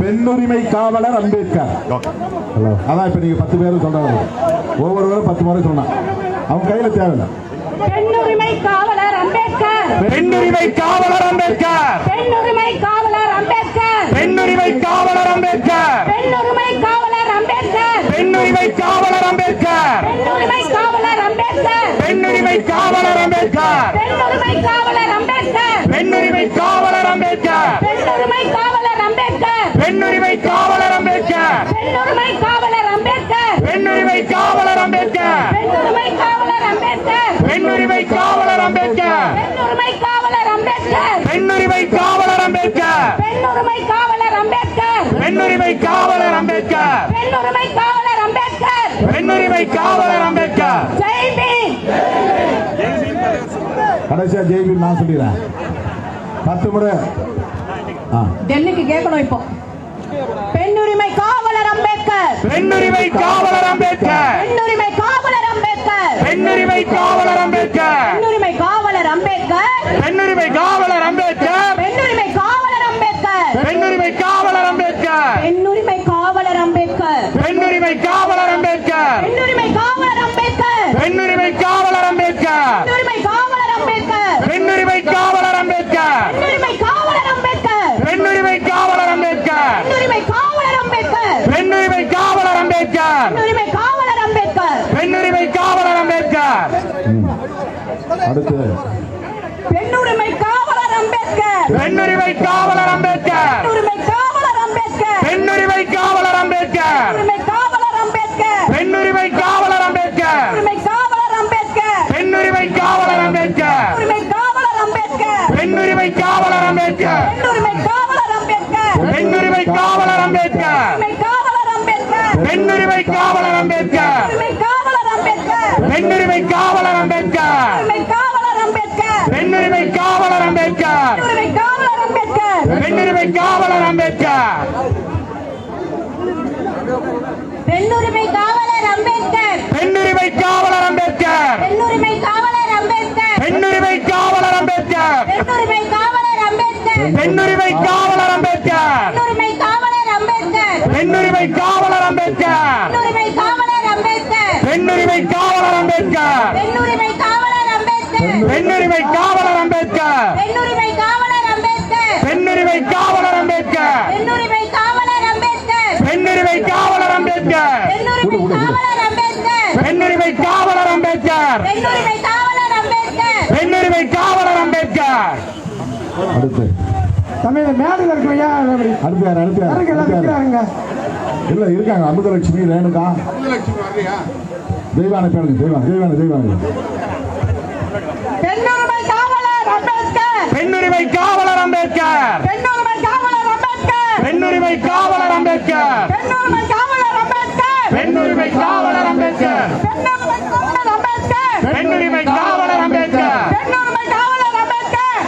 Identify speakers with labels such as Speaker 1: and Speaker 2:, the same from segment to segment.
Speaker 1: பெண்ணுரிமை காவலர் அம்பேத்கர். ஹலோ அதான் இப்ப நீங்க பத்து பேரும் சொல்றாங்க ஒவ்வொருவரும் பத்து முறை சொன்னான் அவங்க கையில தேவையில்லை.
Speaker 2: பெண்ணுரிமை காவலர் அம்பேத்கர்.
Speaker 3: பெண்ணுரிமை காவலர் அம்பேத்கர்.
Speaker 2: பெண்ணுரிமை காவலர் அம்பேத்கர்.
Speaker 3: பெண்ணுரிமை காவலர் அம்பேத்கர்.
Speaker 2: பெண்ணுரிமை காவலர் அம்பேத்கர்.
Speaker 3: பெண்ணுரிமை காவலர் அம்பேத்கர்.
Speaker 2: பெண்ணுரிமை காவலர் அம்பேத்கர்.
Speaker 3: பெண்ணுரிமை காவலர் அம்பேத்கர்.
Speaker 2: பெண்ணுரிமை காவலர் அம்பேத்கர் ஜெய் பீம்
Speaker 1: கடைசியா ஜெய்பி நான் சொல்லிடுறேன் பத்து முறை
Speaker 2: டெல்லிக்கு கேட்கணும் இப்போ பெண்ணுரிமை காவலர் அம்பேத்கர்
Speaker 3: பெண்ணுரிமை காவலர் அம்பேத்கர்
Speaker 2: பெண்ணுரிமை காவலர் அம்பேத்கர்
Speaker 3: பெண்ணுரிமை காவலர் அம்பேத்கர்
Speaker 2: பெண்ணுரிமை காவலர் அம்பேத்கர்
Speaker 3: பெண்ணுரிமை காவலர் அம்பேத்கர்
Speaker 2: பெண்ணுரிமை காவலர் அம்பேத்கர்
Speaker 3: பெண்ணுரிமை காவலர் அம்பேத்கர்
Speaker 2: பெண்ணுரிமை காவலர் அம்பேத்கர்
Speaker 3: பெண்ணுரிமை காவலர் அம்பேத்கர்
Speaker 2: பெண்ணுரிமை காவலர் அம்பேத்கர்
Speaker 3: பெண்ணுரிமை காவலர் அம்பேத்கர்
Speaker 2: பெண்ணுரிமை காவலர் அம்பேத்கர்
Speaker 3: பெண்ணுரிமை காவலர் அம்பேத்கர்
Speaker 2: பெண்ணுரிமை காவலர் அம்பேத்கர்
Speaker 3: பெண்ணுரிமை காவலர் அம்பேத்கர்
Speaker 2: பெண்ணுரிமை காவலர் அம்பேத்கர்
Speaker 3: பெண்ணுரிமை காவலர் அம்பேத்கர்
Speaker 2: பெண்ணுரிமை காவலர் அம்பேத்கர்
Speaker 3: அடுத்து
Speaker 2: பெண்ணுரிமை காவலர் அம்பேத்கர்
Speaker 3: பெண்ணுரிமை காவலர் அம்பேத்கர்
Speaker 2: அம்பேத்கர்
Speaker 3: பெண்ணுரிமை காவலர் அம்பேத்கர்
Speaker 2: பெண்ணுரிமை காவலர் அம்பேத்கர்
Speaker 3: பெண்ணுரிமை காவலர் அம்பேத்கர்
Speaker 2: பெண்ணுரிமை காவலர் அம்பேத்கர்
Speaker 3: பெண்ணுரிமை காவலர் அம்பேத்கர்
Speaker 2: பெண்ணுரிமை காவலர் அம்பேத்கர்
Speaker 3: பெண்ணுரிமை காவலர் அம்பேத்கர்
Speaker 2: பெண்ணுரிமை காவலர் அம்பேத்கர்
Speaker 3: பெண்ணுரிமை காவலர் அம்பேத்கர்
Speaker 2: பெண்ணுரிமை காவலர் அம்பேத்கர்
Speaker 3: பெண்ணுரிமை காவலர் அம்பேத்கர்
Speaker 2: பெண்ணுரிமை காவலர் அம்பேத்கர்
Speaker 3: பெண்ணுரிமை காவலர் அம்பேத்கர்
Speaker 2: பெண்ணுரிமை காவலர் அம்பேத்கர்
Speaker 3: பெண்ணுரிமை காவலர் அம்பேத்கர்
Speaker 2: பெண்ணுரிமை காவலர் அம்பேத்கர்
Speaker 3: பெண்ணுரிமை காவலர் அம்பேத்கர்.
Speaker 2: பெண்ணுரிமை காவலர் அம்பேத்கர்.
Speaker 1: அடுத்து.
Speaker 4: தமிழ் மேடையில் இருக்கலையா
Speaker 1: அடுத்து யார் அடுத்து யார்
Speaker 4: யாருக்கு எல்லாம்
Speaker 1: அடுத்து யார்
Speaker 4: நிற்கிறாருங்க
Speaker 1: இல்ல இருக்காங்க. அமிர்தலட்சுமி ரேணுகா. தெய்வான பேருங்க தெய்வான தெய்வான தெய்வான.
Speaker 2: பெண்ணுரிமை காவலர் அம்பேத்கர்.
Speaker 3: பெண்ணுரிமை காவலர் அம்பேத்கர்.
Speaker 2: பெண்ணுரிமை காவலர் அம்பேத்கர்.
Speaker 3: பெண்
Speaker 2: உரிமை காவலர் அம்பேத்கர்.
Speaker 3: பெண்
Speaker 2: உரிமை காவலர் அம்பேத்கர்.
Speaker 3: பெண்
Speaker 2: உரிமை காவலர் அம்பேத்கர்.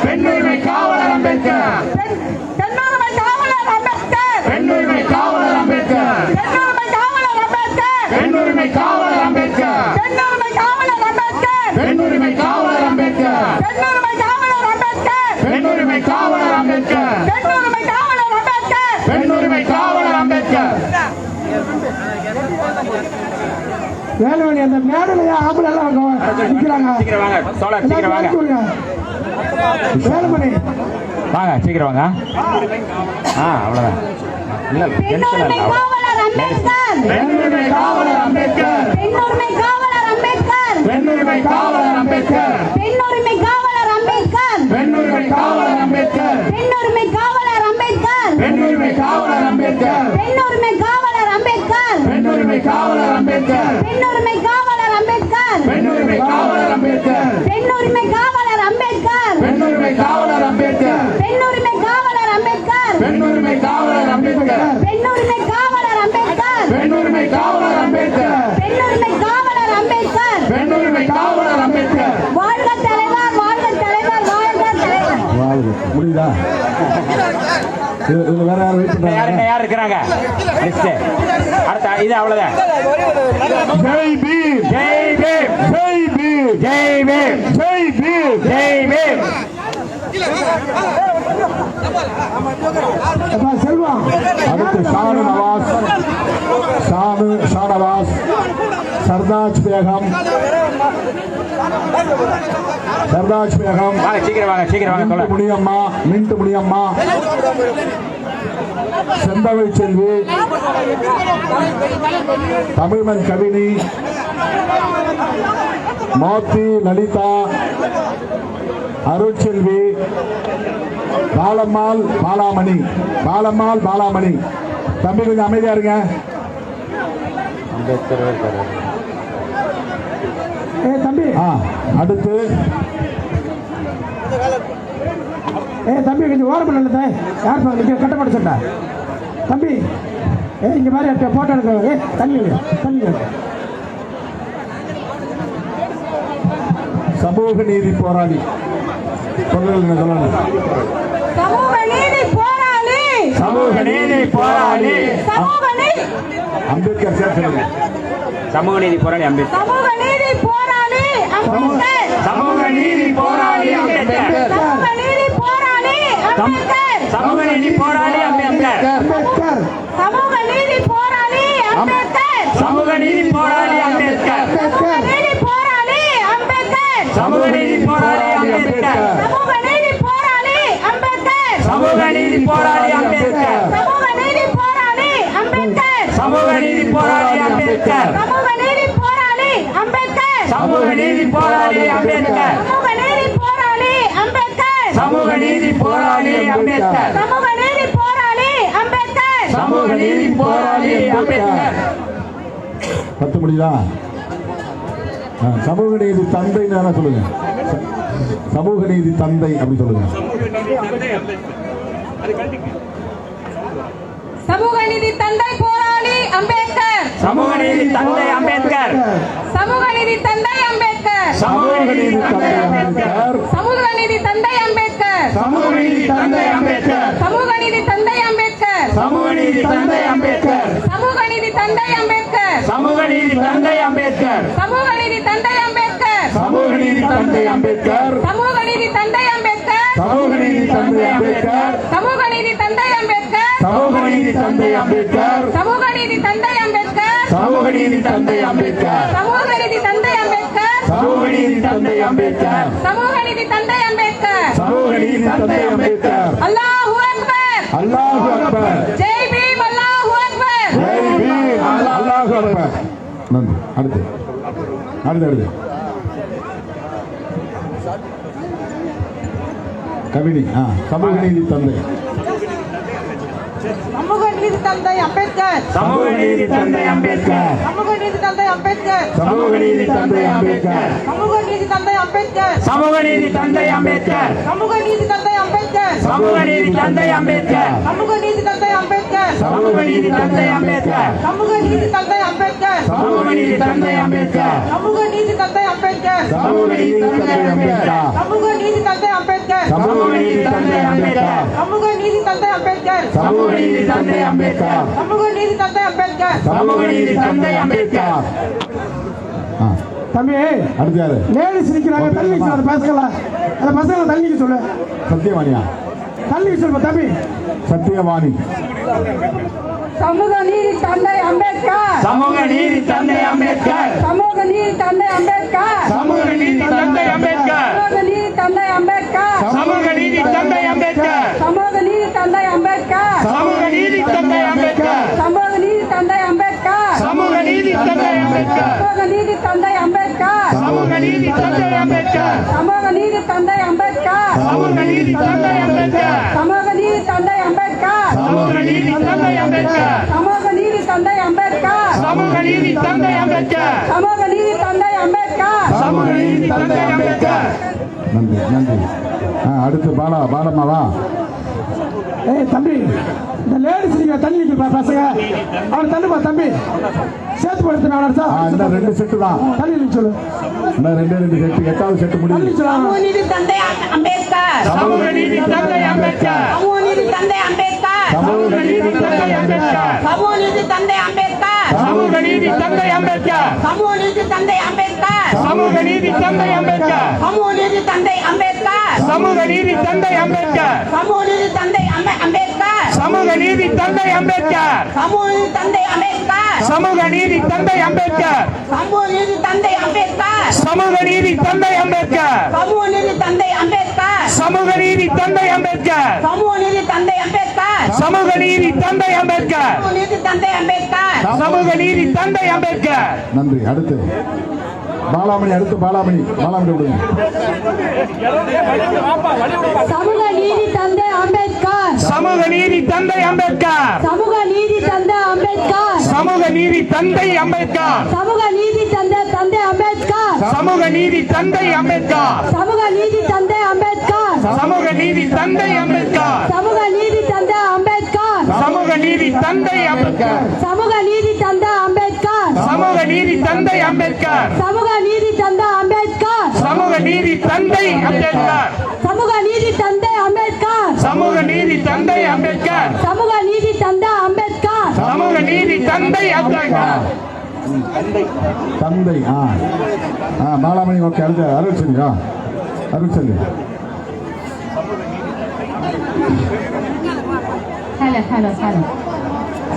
Speaker 3: பெண் காவலர் அம்பேத்கர்.
Speaker 4: அங்க நிற்கிறாங்க
Speaker 3: சீக்கிரம் வாங்க சோழர் சீக்கிரம் வாங்க
Speaker 4: வேலுமணி
Speaker 3: வாங்க சீக்கிரம் வாங்க ஆ அவ்வளோதான் இல்லை டென்ஷன் இல்லை
Speaker 2: காவலர் அம்பேத்கர்
Speaker 3: பெண்ணுரிமை காவலர் அம்பேத்கர்
Speaker 2: பெண்ணுரிமை காவலர் அம்பேத்கர்
Speaker 3: பெண்ணுரிமை காவலர் அம்பேத்கர்
Speaker 2: பெண்ணுரிமை காவலர் அம்பேத்கர்
Speaker 3: பெண்ணுரிமை காவலர் அம்பேத்கர்
Speaker 2: பெண்ணுரிமை காவலர் அம்பேத்கர்
Speaker 3: பெண்ணுரிமை காவலர் அம்பேத்கர்
Speaker 2: பெண்ணுரிமை காவலர் அம்பேத்கர்
Speaker 3: பெண்ணுரிமை காவலர் லிஸ்ட் அடுத்த இது அவ்வளவுதான்
Speaker 1: ஜெய் பீம்
Speaker 3: ஜெய் பீம்
Speaker 1: ஜெய் பீம்
Speaker 3: ஜெய் பீம்
Speaker 1: ஜெய் பீம்
Speaker 3: ஜெய் பீம்
Speaker 4: செல்வா
Speaker 1: அடுத்து ஷானு நவாஸ் ஷானு ஷானவாஸ் சர்தாஜ் பேகம் சர்தாஜ் பேகம்
Speaker 5: சீக்கிரம் வாங்க சீக்கிரம் வாங்க
Speaker 1: மின்ட்டு முனியம்மா செந்தமிழ் செல்வி தமிழ்மன் கவினி மோத்தி லலிதா அருட்செல்வி பாலம்மாள் பாலாமணி. பாலம்மாள் பாலாமணி. தம்பி கொஞ்சம் அமைதியா இருங்க.
Speaker 4: தம்பி.
Speaker 1: ஆ அடுத்து
Speaker 4: ஏ தம்பி கொஞ்சம் ஓரம் பண்ணல யார் பா நிற்க கட்டப்பட சொன்னா. தம்பி ஏ இங்க மாதிரி எடுத்து போட்டோ எடுக்க ஏ தண்ணி தண்ணி
Speaker 1: சமூக நீதி போராளி.
Speaker 3: சமூக நீதி போராளி.
Speaker 5: சமூக நீதி போராளி.
Speaker 3: சமூக நீதி
Speaker 1: அம்பேத்கர் சேர்த்து சொல்லுங்க.
Speaker 5: சமூக நீதி போராளி அம்பேத்கர்.
Speaker 3: சமூக நீதி போராளி அம்பேத்கர்
Speaker 5: சமூக நீதி போராளி அம்பேத்கர்
Speaker 3: சமூக நீதி போராளி அம்பேத்கர்
Speaker 5: சமூக நீதி போராளி அம்பேத்கர்
Speaker 3: சமூக நீதி போராளி அம்பேத்கர்
Speaker 5: சமூக நீதி போராளி அம்பேத்கர்
Speaker 3: சமூக நீதி போராளி அம்பேத்கர்
Speaker 5: சமூக நீதி போராளி அம்பேத்கர்
Speaker 3: சமூக நீதி போராளி அம்பேத்கர்
Speaker 5: சமூக நீதி போராளி அம்பேத்கர்
Speaker 3: சமூக நீதி போராளி அம்பேத்கர்
Speaker 5: சமூக நீதி போராளி அம்பேத்கர்
Speaker 3: சமூக நீதி போராளி அம்பேத்கர்
Speaker 5: சமூக நீதி போராளி அம்பேத்கர்
Speaker 3: சமூக நீதி போராளி அம்பேத்கர்.
Speaker 5: சமூக நீதி போராளி அம்பேத்கர்.
Speaker 3: சமூக நீதி போராளி
Speaker 5: சமூக நீதி போராளி
Speaker 3: அம்பேத்கர்.
Speaker 1: பத்து முடியுதா சமூக நீதி தந்தை தானே சொல்லுங்க? சமூக நீதி தந்தை அப்படி சொல்லுங்க.
Speaker 3: சமூக நீதி தந்தை போராளி அம்பேத்கர்.
Speaker 5: சமூக நீதி தந்தை அம்பேத்கர்.
Speaker 3: சமூக நீதி தந்தை அம்பேத்கர்.
Speaker 5: சமூக நீதி
Speaker 1: நீதி
Speaker 5: தந்தை அம்பேத்கர்.
Speaker 1: அம்பேத்கர்
Speaker 3: சமூக நீதி தந்தை அம்பேத்கர்
Speaker 5: சமூக நீதி தந்தை அம்பேத்கர்
Speaker 3: சமூக நீதி தந்தை அம்பேத்கர்
Speaker 5: சமூக நீதி தந்தை அம்பேத்கர்
Speaker 3: சமூக நீதி தந்தை அம்பேத்கர்
Speaker 5: சமூக நீதி தந்தை அம்பேத்கர்
Speaker 3: சமூக நீதி தந்தை அம்பேத்கர்
Speaker 1: சமூக நீதி தந்தை அம்பேத்கர்
Speaker 3: சமூக நீதி தந்தை அம்பேத்கர்
Speaker 1: சமூக நீதி தந்தை அம்பேத்கர்
Speaker 3: சமூக நீதி தந்தை அம்பேத்கர்
Speaker 1: சமூக நீதி தந்தை அம்பேத்கர்
Speaker 3: சமூக நீதி தந்தை அம்பேத்கர்
Speaker 1: சமூக நீதி தந்தை அம்பேத்கர்
Speaker 3: சமூக நீதி தந்தை அம்பேத்கர்
Speaker 1: சமூக நீதி தந்தை அம்பேத்கர்
Speaker 3: சமூக நீதி தந்தை
Speaker 1: நீதி தந்தை அம்பேத்கர்.
Speaker 3: அல்லாஹு அக்பர்.
Speaker 1: அல்லாஹு அக்பர்.
Speaker 3: ஜெய் பீம் அல்லாஹு அக்பர்.
Speaker 1: ஜெய் பீம் அல்லாஹு அக்பர். நன்றி. அடுத்து. அடுத்து அடுத்து. கவினி ஆ சமூக நீதி தந்தை.
Speaker 3: சமூக நீதி தந்தை அம்பேத்கர்
Speaker 5: சமூக நீதி தந்தை அம்பேத்கர்
Speaker 3: சமூக நீதி தந்தை அம்பேத்கர்
Speaker 1: சமூக நீதி தந்தை அம்பேத்கர்
Speaker 3: சமூக நீதி தந்தை அம்பேத்கர்
Speaker 5: சமூக நீதி தந்தை அம்பேத்கர்
Speaker 3: சமூக நீதி தந்தை அம்பேத்கர்
Speaker 5: சமூக நீதி தந்தை அம்பேத்கர்
Speaker 3: சமூக நீதி தந்தை அம்பேத்கர்
Speaker 5: சமூக நீதி தந்தை அம்பேத்கர்
Speaker 3: சமூக நீதி தந்தை
Speaker 5: சமூக நீதி தந்தை அம்பேத்கர்
Speaker 3: சமூக நீதி தந்தை அம்பேத்கர்
Speaker 1: சமூக நீதி தந்தை அம்பேத்கர்
Speaker 3: சமூக நீதி தந்தை அம்பேத்கர்
Speaker 1: சமூக நீதி தந்தை அம்பேத்கர்
Speaker 3: சமூக நீதி தந்தை அம்பேத்கர்
Speaker 1: சமூக நீதி தந்தை அம்பேத்கர்
Speaker 3: சமூக நீதி தந்தை அம்பேத்கர்
Speaker 1: சமூக நீதி தந்தை அம்பேத்கர் ஆ
Speaker 4: தம்பி
Speaker 1: அடுத்து யாரு
Speaker 4: லேடிஸ் நிக்கிறாங்க தள்ளி நிக்க சொல்லு பேசலாம் அந்த பசங்களை தள்ளி நிக்க சொல்லு
Speaker 1: சத்தியவாணியா
Speaker 4: தள்ளி சொல்லுப்பா தம்பி
Speaker 1: சத்தியவாணி
Speaker 3: சமூக நீதி தந்தை அம்பேத்கர்
Speaker 5: சமூக நீதி தந்தை அம்பேத்கர்
Speaker 3: சமூக நீதி தந்தை அம்பேத்கர்
Speaker 5: சமூக நீதி தந்தை அம்பேத்கர்
Speaker 3: சமூக நீதி தந்தை அம்பேத்கர்
Speaker 5: சமூக நீதி தந்தை அம்பேத்கர்
Speaker 3: சமூக நீதி தந்தை அம்பேத்கர்
Speaker 5: சமூக நீதி தந்தை அம்பேத்கர்
Speaker 3: சமூக நீதி தந்தை அம்பேத்கர்
Speaker 5: சமூக நீதி தந்தை அம்பேத்கர்
Speaker 3: சமூக நீதி தந்தை அம்பேத்கர்
Speaker 5: சமூக நீதி தந்தை அம்பேத்கர்
Speaker 3: சமூக நீதி தந்தை அம்பேத்கர்
Speaker 5: சமூக நீதி தந்தை அம்பேத்கர்
Speaker 3: சமூக நீதி தந்தை அம்பேத்கர்
Speaker 5: சமூக நீதி தந்தை அம்பேத்கர்
Speaker 3: சமூக நீதி தந்தை அம்பேத்கர்
Speaker 5: சமூக நீதி தந்தை அம்பேத்கர்.
Speaker 3: சமூக நீதி தந்தை அம்பேத்கர்.
Speaker 5: சமூக நீதி தந்தை அம்பேத்கர்.
Speaker 1: நன்றி நன்றி. அடுத்து பாலா பாலம்மாவா?
Speaker 4: ஏய் தம்பி இந்த லேடிஸ் நிக்கிற தள்ளி நிக்க பசங்க. அவன் தள்ளுப்பா தம்பி? சேர்த்து படுத்து நான்
Speaker 1: ஆ இன்னும் ரெண்டு செட்டு தான்.
Speaker 4: தள்ளி நிக்க சொல்லு.
Speaker 1: இன்னும் ரெண்டே ரெண்டு செட்டு எட்டாவது செட்டு
Speaker 4: சொல்லு.
Speaker 3: சமூக நீதி தந்தை அம்பேத்கர்.
Speaker 5: சமூக நீதி தந்தை அம்பேத்கர்.
Speaker 3: சமூக நீதி தந்தை அம்பேத்கர்.
Speaker 1: சமூக நீதி தந்தை அம்பேத்கர்.
Speaker 3: சமூக நீதி தந்தை அம்பேத்கர்.
Speaker 5: சமூக நீதி தந்தை அம்பேத்கர்
Speaker 3: சமூக நீதி தந்தை அம்பேத்கர்
Speaker 5: சமூக நீதி தந்தை அம்பேத்கர்
Speaker 3: சமூக நீதி தந்தை அம்பேத்கர்
Speaker 5: சமூக நீதி தந்தை அம்பேத்கர்
Speaker 3: சமூக நீதி தந்தை அம்பே- அம்பேத்கர்
Speaker 5: சமூக நீதி தந்தை அம்பேத்கர்
Speaker 3: சமூக நீதி தந்தை அம்பேத்கர்
Speaker 5: சமூக நீதி தந்தை அம்பேத்கர்
Speaker 6: சமூக நீதி தந்தை அம்பேத்கர்
Speaker 5: சமூக நீதி தந்தை அம்பேத்கர்
Speaker 6: சமூக நீதி தந்தை அம்பேத்கர்
Speaker 5: சமூக நீதி தந்தை அம்பேத்கர்
Speaker 6: சமூக நீதி தந்தை அம்பேத்கர்
Speaker 5: சமூக நீதி தந்தை அம்பேத்கர்
Speaker 6: சமூக நீதி தந்தை அம்பேத்கர்
Speaker 5: சமூக நீதி தந்தை அம்பேத்கர்
Speaker 1: நன்றி அடுத்து பாலாமணி அடுத்து பாலாமணி பாலாமணி விடுங்க
Speaker 3: சமூக நீதி தந்தை அம்பேத்கர்
Speaker 5: சமூக நீதி தந்தை அம்பேத்கர்
Speaker 3: சமூக நீதி தந்தை அம்பேத்கர்
Speaker 5: சமூக நீதி தந்தை அம்பேத்கர்
Speaker 3: சமூக நீதி தந்தை தந்தை அம்பேத்கர்
Speaker 5: சமூக நீதி தந்தை அம்பேத்கர்
Speaker 3: சமூக நீதி தந்தை அம்பேத்கர்
Speaker 5: சமூக நீதி தந்தை அம்பேத்கர்
Speaker 3: சமூக நீதி தந்தை அம்பேத்கர்
Speaker 5: சமூக நீதி தந்தை அம்பேத்கர்.
Speaker 3: சமூக நீதி தந்தை அம்பேத்கர்.
Speaker 5: சமூக நீதி தந்தை அம்பேத்கர்.
Speaker 3: சமூக நீதி தந்தை அம்பேத்கர்.
Speaker 5: சமூக நீதி தந்தை அம்பேத்கர்.
Speaker 3: சமூக நீதி தந்தை அம்பேத்கர்.
Speaker 5: சமூக நீதி தந்தை அம்பேத்கர்.
Speaker 3: சமூக நீதி தந்தை அம்பேத்கர்.
Speaker 5: சமூக நீதி தந்தை அம்பேத்கர்.
Speaker 1: தந்தை ஆ. ஆ பாலாமணி ஓகே அடுத்து அருள் ஆ. அருள் செல்வி.
Speaker 3: झालं झालं झालं.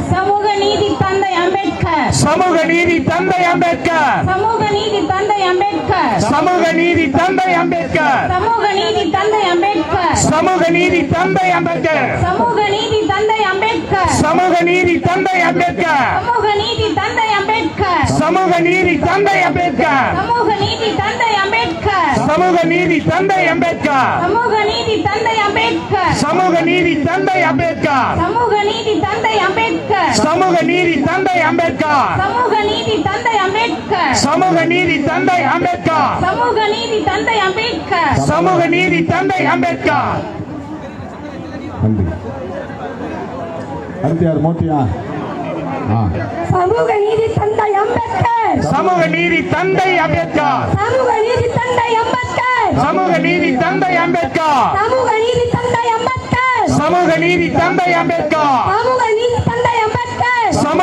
Speaker 3: समूह नी दिक्तांत அம்பேத்கர்
Speaker 5: சமூக நீதி தந்தை அம்பேத்கர்
Speaker 3: சமூக நீதி தந்தை அம்பேத்கர்
Speaker 5: சமூக நீதி தந்தை அம்பேத்கர்
Speaker 3: சமூக நீதி தந்தை அம்பேத்கர்
Speaker 5: சமூக நீதி தந்தை அம்பேத்கர்
Speaker 3: சமூக நீதி தந்தை அம்பேத்கர்
Speaker 5: சமூக நீதி தந்தை அம்பேத்கர்
Speaker 3: சமூக நீதி தந்தை அம்பேத்கர்
Speaker 5: சமூக நீதி தந்தை அம்பேத்கர்
Speaker 3: சமூக நீதி தந்தை அம்பேத்கர்
Speaker 5: சமூக நீதி தந்தை அம்பேத்கர்
Speaker 3: சமூக நீதி தந்தை அம்பேத்கர்
Speaker 5: சமூக நீதி தந்தை அம்பேத்கர்
Speaker 3: சமூக நீதி தந்தை அம்பேத்கர்
Speaker 5: சமூக நீதி தந்தை அம்பேத்கர்
Speaker 3: சமூக நீதி தந்தை அம்பேத்கர்
Speaker 5: சமூக நீதி தந்தை அம்பேத்கர்
Speaker 3: சமூக நீதி தந்தை அம்பேத்கர்
Speaker 5: சமூக நீதி தந்தை அம்பேத்கர்
Speaker 1: நன்றி அடுத்து யார் மோட்டியா
Speaker 3: சமூக நீதி தந்தை அம்பேத்கர்
Speaker 5: சமூக நீதி தந்தை அம்பேத்கர்
Speaker 3: சமூக நீதி தந்தை அம்பேத்கர்
Speaker 5: சமூக நீதி தந்தை அம்பேத்கர்
Speaker 3: சமூக நீதி தந்தை அம்பேத்கர்
Speaker 5: சமூக நீதி தந்தை அம்பேத்கர்
Speaker 3: சமூக நீதி தந்தை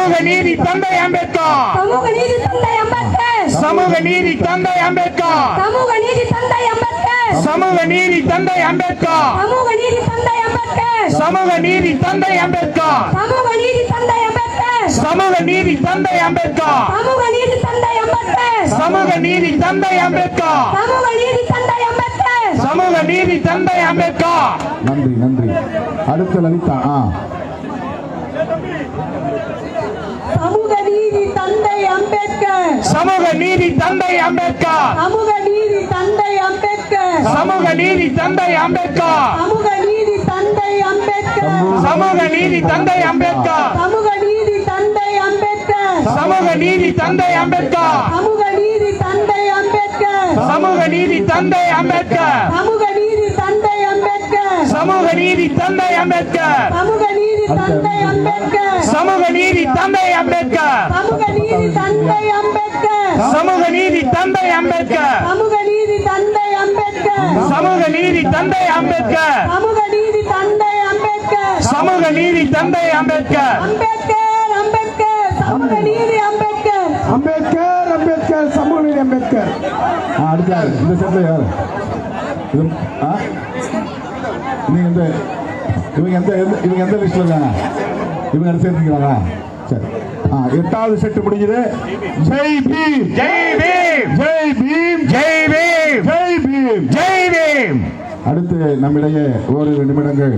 Speaker 5: சமூக நீதி தந்தை அம்பேத்கர்
Speaker 3: சமூக நீதி தந்தை அம்பேத்கர்
Speaker 5: சமூக நீதி தந்தை அம்பேத்கர்
Speaker 3: சமூக நீதி தந்தை அம்பேத்கர்
Speaker 5: சமூக நீதி தந்தை அம்பேத்கர்
Speaker 3: சமூக நீதி தந்தை அம்பேத்கர்
Speaker 5: சமூக நீதி தந்தை அம்பேத்கர்
Speaker 3: சமூக நீதி தந்தை அம்பேத்கர்
Speaker 5: சமூக நீதி தந்தை அம்பேத்கர்
Speaker 3: சமூக நீதி தந்தை அம்பேத்கர்
Speaker 5: சமூக நீதி தந்தை அம்பேத்கர்
Speaker 3: சமூக நீதி தந்தை அம்பேத்கர்
Speaker 5: சமூக நீதி தந்தை அம்பேத்கர்
Speaker 1: நன்றி நன்றி அடுத்து லலிதா ஆ
Speaker 3: சமூக நீதி தந்தை அம்பேத்கர்
Speaker 5: சமூக நீதி தந்தை அம்பேத்கர்
Speaker 3: சமூக நீதி தந்தை அம்பேத்கர்
Speaker 5: சமூக நீதி தந்தை அம்பேத்கர்
Speaker 3: சமூக நீதி தந்தை அம்பேத்கர்
Speaker 5: சமூக நீதி தந்தை அம்பேத்கர்
Speaker 3: சமூக நீதி தந்தை அம்பேத்கர்
Speaker 5: சமூக நீதி தந்தை அம்பேத்கர்
Speaker 3: சமூக நீதி தந்தை அம்பேத்கர்
Speaker 5: சமூக நீதி தந்தை அம்பேத்கர்
Speaker 3: சமூக நீதி தந்தை அம்பேத்கர்
Speaker 5: சமூக நீதி தந்தை அம்பேத்கர்
Speaker 3: சமூக நீதி தந்தை அம்பேத்கர்
Speaker 5: சமூக நீதி தந்தை அம்பேத்கர்.
Speaker 3: சமூக நீதி தந்தை அம்பேத்கர்.
Speaker 5: சமூக நீதி தந்தை அம்பேத்கர்.
Speaker 3: சமூக நீதி தந்தை அம்பேத்கர்.
Speaker 5: சமூக நீதி தந்தை அம்பேத்கர்.
Speaker 3: சமூக நீதி தந்தை அம்பேத்கர்.
Speaker 5: சமூக நீதி தந்தை அம்பேத்கர்.
Speaker 3: அம்பேத்கர் அம்பேத்கர். சமூக நீதி அம்பேத்கர்.
Speaker 4: அம்பேத்கர் அம்பேத்கர் சமூக நீதி அம்பேத்கர்.
Speaker 1: ஆ அடுத்து இந்த செட்டில் யார்? நீங்க எந்த இவங்க எந்த இவங்க எந்த லிஸ்ட்ல இருக்காங்க? இவங்க எடுத்து சேர்த்துக்கிறாங்க சரி. எட்டாவது செட்டு முடிஞ்சது. ஜெய் பீம்.
Speaker 5: ஜெய் பீம்.
Speaker 1: ஜெய் பீம்.
Speaker 5: ஜெய் பீம்.
Speaker 1: ஜெய் பீம்.
Speaker 5: ஜெய் பீம்.
Speaker 1: அடுத்து நம்மிடையே ஓரிரு நிமிடங்கள்.